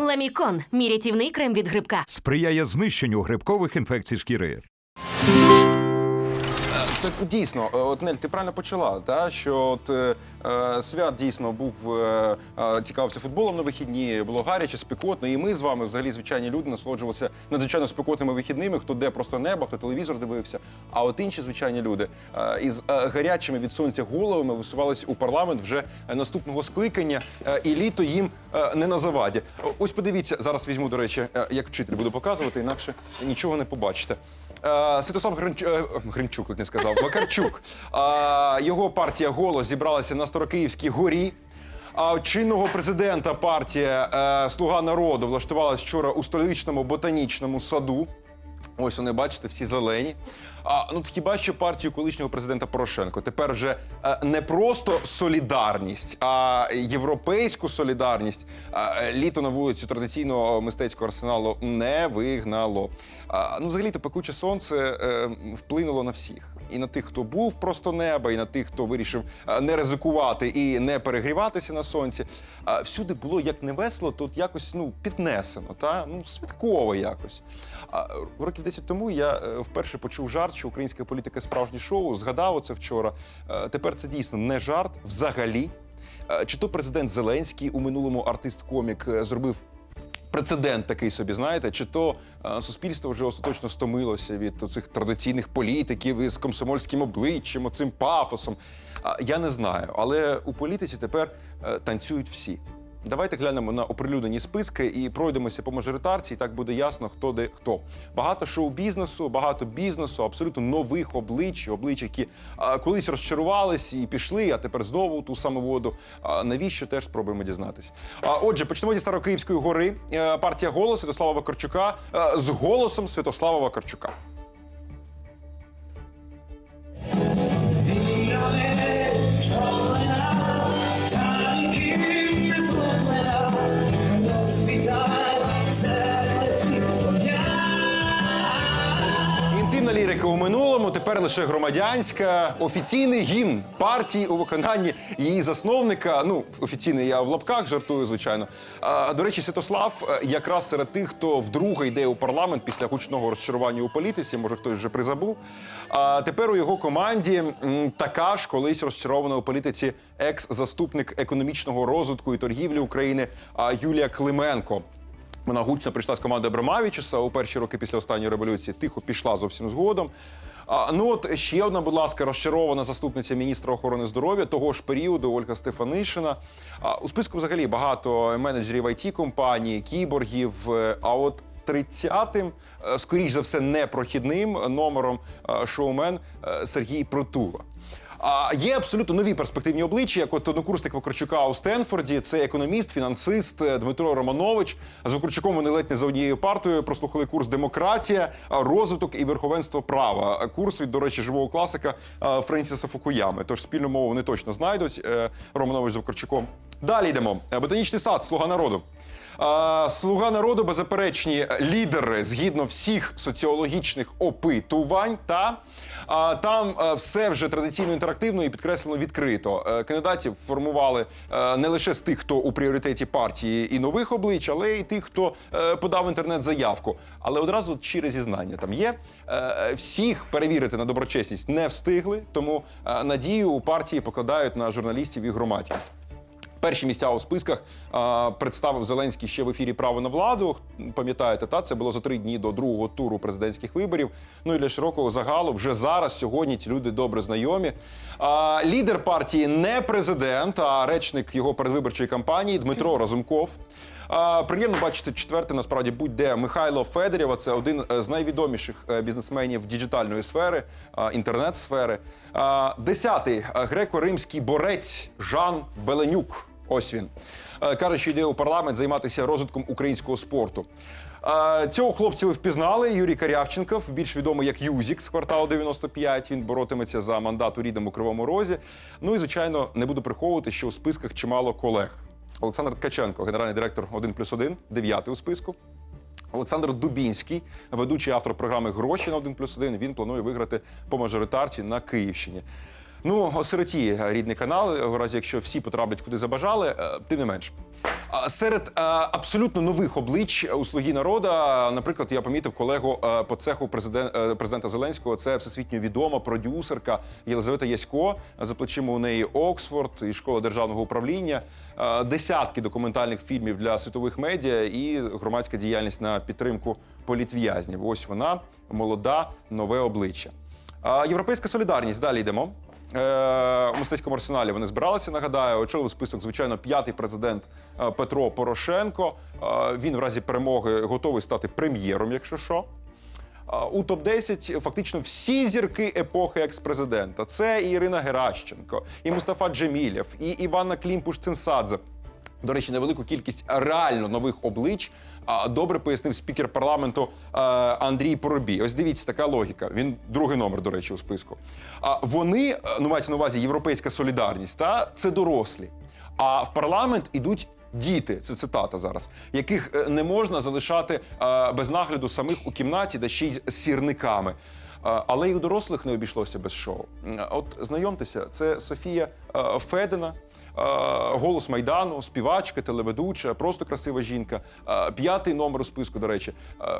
Ламікон мій рятівний крем від грибка. сприяє знищенню грибкових інфекцій шкіри. Так дійсно, е, от Нель, ти правильно почала, та що от е, е, свят дійсно був е, е, цікавився футболом на вихідні, було гаряче, спекотно. І ми з вами, взагалі, звичайні люди, насолоджувалися надзвичайно спекотними вихідними. Хто де просто небо, хто телевізор дивився. А от інші звичайні люди е, із гарячими від сонця головами висувались у парламент вже наступного скликання, е, і літо їм е, не на заваді. Ось подивіться, зараз візьму, до речі, е, як вчитель буду показувати, інакше нічого не побачите. Е, Святослав Гринч... е, Гринчук, як не сказав, Вакарчук. Е, Його партія голос зібралася на Старокиївській горі. А чинного президента партія е, Слуга народу влаштувалась вчора у столичному ботанічному саду. Ось вони, бачите, всі зелені. А ну хіба що партію колишнього президента Порошенко тепер вже е, не просто солідарність, а європейську солідарність. е, літо на вулицю традиційного мистецького арсеналу не вигнало. А, ну, взагалі, то пекуче сонце е, вплинуло на всіх. І на тих, хто був просто неба, і на тих, хто вирішив е, не ризикувати і не перегріватися на сонці. А всюди було як не весело, тут якось ну піднесено, та ну святково якось. А років 10 тому я е, вперше почув жарт, що українська політика справжнє шоу. Згадав оце вчора. Е, Тепер це дійсно не жарт взагалі. Е, Чи то президент Зеленський у минулому артист-комік е, зробив прецедент такий собі, знаєте, чи то е, суспільство вже остаточно стомилося від цих традиційних політиків із комсомольським обличчям, оцим пафосом. Я не знаю, але у політиці тепер е, танцюють всі. Давайте глянемо на оприлюднені списки і пройдемося по мажоритарці, і так буде ясно, хто де хто. Багато шоу-бізнесу, багато бізнесу, абсолютно нових облич, облич, які а, колись розчарувались і пішли, а тепер знову ту саму воду. А, навіщо теж спробуємо дізнатися? А, отже, почнемо зі Старокиївської гори. Е, Партія голос Святослава Вакарчука е, з голосом Святослава Вакарчука. У минулому, тепер лише громадянська, офіційний гімн партії у виконанні її засновника. Ну, офіційний я в лапках жартую, звичайно. А, до речі, Святослав е, якраз серед тих, хто вдруге йде у парламент після гучного розчарування у політиці, може хтось вже призабув. А тепер у його команді така ж колись розчарована у політиці екс-заступник економічного розвитку і торгівлі України Юлія Клименко. Вона гучно прийшла з команди Абрамавічуса у перші роки після останньої революції. Тихо пішла зовсім згодом. А, ну от ще одна, будь ласка, розчарована заступниця міністра охорони здоров'я того ж періоду Ольга Стефанишина. А, у списку взагалі багато менеджерів it компаній, кіборгів. е, А от 30-тим, е, скоріш за все, непрохідним номером е, шоумен Сергій Протула. А є абсолютно нові перспективні обличчя, як от однокурсник Вакарчука у Стенфорді. Це економіст, фінансист е, Дмитро Романович. З Вакарчуком вони ледь не за однією партою прослухали курс демократія, розвиток і верховенство права. Курс від, до речі, живого класика Френсіса Фукуями. Тож спільну мову вони точно знайдуть. е, Романович з Вакарчуком. Далі йдемо. Е, Ботанічний сад, слуга народу. Слуга народу беззаперечні лідери згідно всіх соціологічних опитувань. Та там е, все вже традиційно інтерактивно і підкреслено відкрито. Е, Кандидатів формували е, не лише з тих, хто у пріоритеті партії і нових облич, але й тих, хто подав інтернет-заявку. Але одразу щире зізнання там є. Всіх перевірити на доброчесність не встигли, тому надію у партії покладають на журналістів і громадськість. Перші місця у списках а, представив Зеленський ще в ефірі Право на владу. Пам'ятаєте, та це було за три дні до другого туру президентських виборів. Ну і для широкого загалу вже зараз, сьогодні ці люди добре знайомі. А, лідер партії не президент, а речник його передвиборчої кампанії Дмитро Разумков. А, приємно бачити четверте, насправді будь-де Михайло Федорєва. Це один е, з найвідоміших е, бізнесменів діджитальної сфери, інтернет-сфери. Десятий е, греко-римський борець Жан Беленюк. Ось він Е, каже, що йде у парламент займатися розвитком українського спорту. Е, Цього хлопця ви впізнали. Юрій Карявченков, більш відомий як Юзік з кварталу 95. Він боротиметься за мандат у рідному кривому розі. Ну і звичайно, не буду приховувати, що у списках чимало колег. Олександр Ткаченко, генеральний директор 1 плюс 1, дев'ятий у списку. Олександр Дубінський, ведучий автор програми Гроші на 1 плюс 1, він планує виграти по мажоритарці на Київщині. Ну, осироті рідний канал, у разі якщо всі потраплять куди забажали, е, тим не менш. Серед е, абсолютно нових облич у слуги народа, наприклад, я помітив колегу е, по цеху президен- е, президента Зеленського. Це всесвітньо відома продюсерка Єлизавета Ясько. За плечима у неї Оксфорд і школа державного управління, е, десятки документальних фільмів для світових медіа і громадська діяльність на підтримку політв'язнів. Ось вона молода, нове обличчя. Європейська солідарність. Далі йдемо. Е, у мистецькому арсеналі вони збиралися. Нагадаю, очолив список, звичайно, п'ятий президент е, Петро Порошенко. Е, Він в разі перемоги готовий стати прем'єром, якщо що. У топ-10 фактично всі зірки епохи екс-президента. Це і Ірина Геращенко, і Мустафа Джемілєв, і Івана Клімпуш-Цинсадзе. До речі, невелику кількість реально нових облич добре пояснив спікер парламенту е, Андрій Поробій. Ось дивіться, така логіка. Він другий номер, до речі, у списку. А вони, е, ну мається на увазі європейська солідарність, та це дорослі. А в парламент ідуть діти, це цитата зараз, яких е, не можна залишати без нагляду самих у кімнаті, да ще й з сірниками. Але й у дорослих не обійшлося без шоу. От знайомтеся, це Софія Федена, Голос Майдану, співачка, телеведуча, просто красива жінка. П'ятий номер у списку, до речі.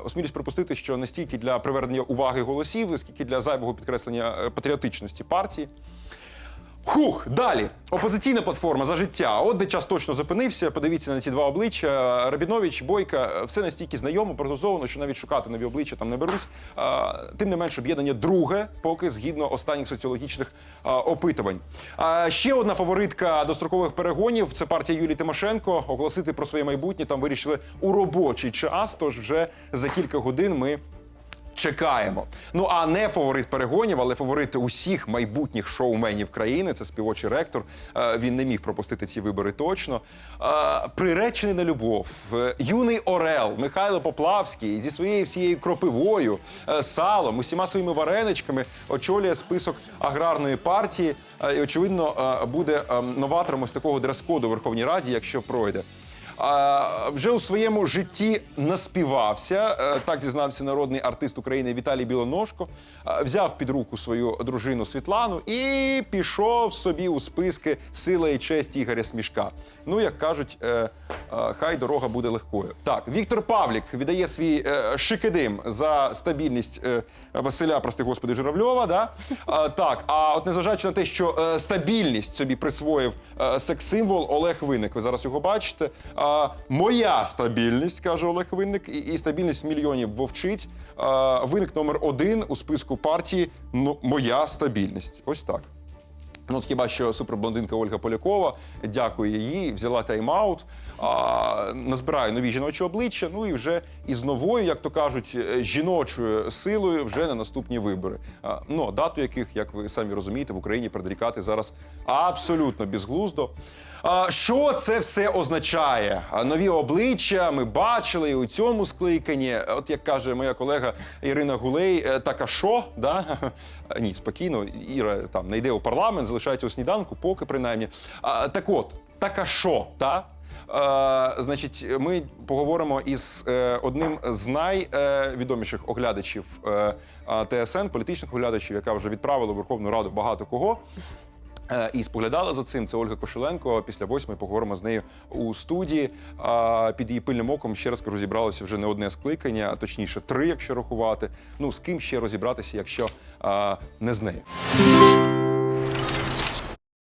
Осмілюсь припустити, що не стільки для привернення уваги голосів, скільки для зайвого підкреслення е, патріотичності партії. Хух, далі. Опозиційна платформа за життя. От де час точно зупинився. Подивіться на ці два обличчя. Рабінович, Бойка, все настільки знайомо, прогнозовано, що навіть шукати нові обличчя там не берусь. А, Тим не менш, об'єднання друге, поки згідно останніх соціологічних опитувань. А, Ще одна фаворитка дострокових перегонів це партія Юлії Тимошенко. Оголосити про своє майбутнє там вирішили у робочий час. Тож вже за кілька годин ми Чекаємо. Ну а не фаворит перегонів, але фаворит усіх майбутніх шоуменів країни. Це співочий ректор. Е, Він не міг пропустити ці вибори точно. Е, Приречений на любов. Е, Юний Орел Михайло Поплавський зі своєю всією кропивою, салом, усіма своїми вареничками очолює список аграрної партії. І очевидно буде е, новатором ось такого дрес-коду у Верховній Раді, якщо пройде. Вже у своєму житті наспівався. е, Так зізнався народний артист України Віталій Білоножко. Е, Взяв під руку свою дружину Світлану і пішов собі у списки сила і честь Ігоря Смішка. Ну, як кажуть, е, хай дорога буде легкою. Так, Віктор Павлік віддає свій шикидим за стабільність Василя, прости господи, Журавльова. Да? Так, а от незважаючи на те, що стабільність собі присвоїв секс-символ Олег Винник. Ви зараз його бачите. Моя стабільність, каже Олег Винник, і, і стабільність мільйонів вовчить. А, виник номер один у списку партії ну, Моя стабільність. Ось так. Ну, хіба що суперблондинка Ольга Полякова, дякую їй, взяла тайм-аут, назбирає нові жіночі обличчя, ну і вже із новою, як то кажуть, е, жіночою силою вже на наступні вибори. А, ну, дату яких, як ви самі розумієте, в Україні предрікати зараз абсолютно безглуздо. Що це все означає? Нові обличчя ми бачили і у цьому скликанні. От як каже моя колега Ірина Гулей, е, так що? Да? Ні, спокійно, Іра там не йде у парламент, залишається у сніданку, поки принаймні. Так от, так що? Та? Е, значить, ми поговоримо із е, одним з найвідоміших оглядачів е, ТСН, політичних оглядачів, яка вже відправила в Верховну Раду багато кого. Е, І споглядала за цим. Це Ольга Кошеленко. Після восьмої поговоримо з нею у студії. Під її пильним оком ще раз кажу, зібралося вже не одне скликання, а точніше три, якщо рахувати. Ну з ким ще розібратися, якщо не з нею.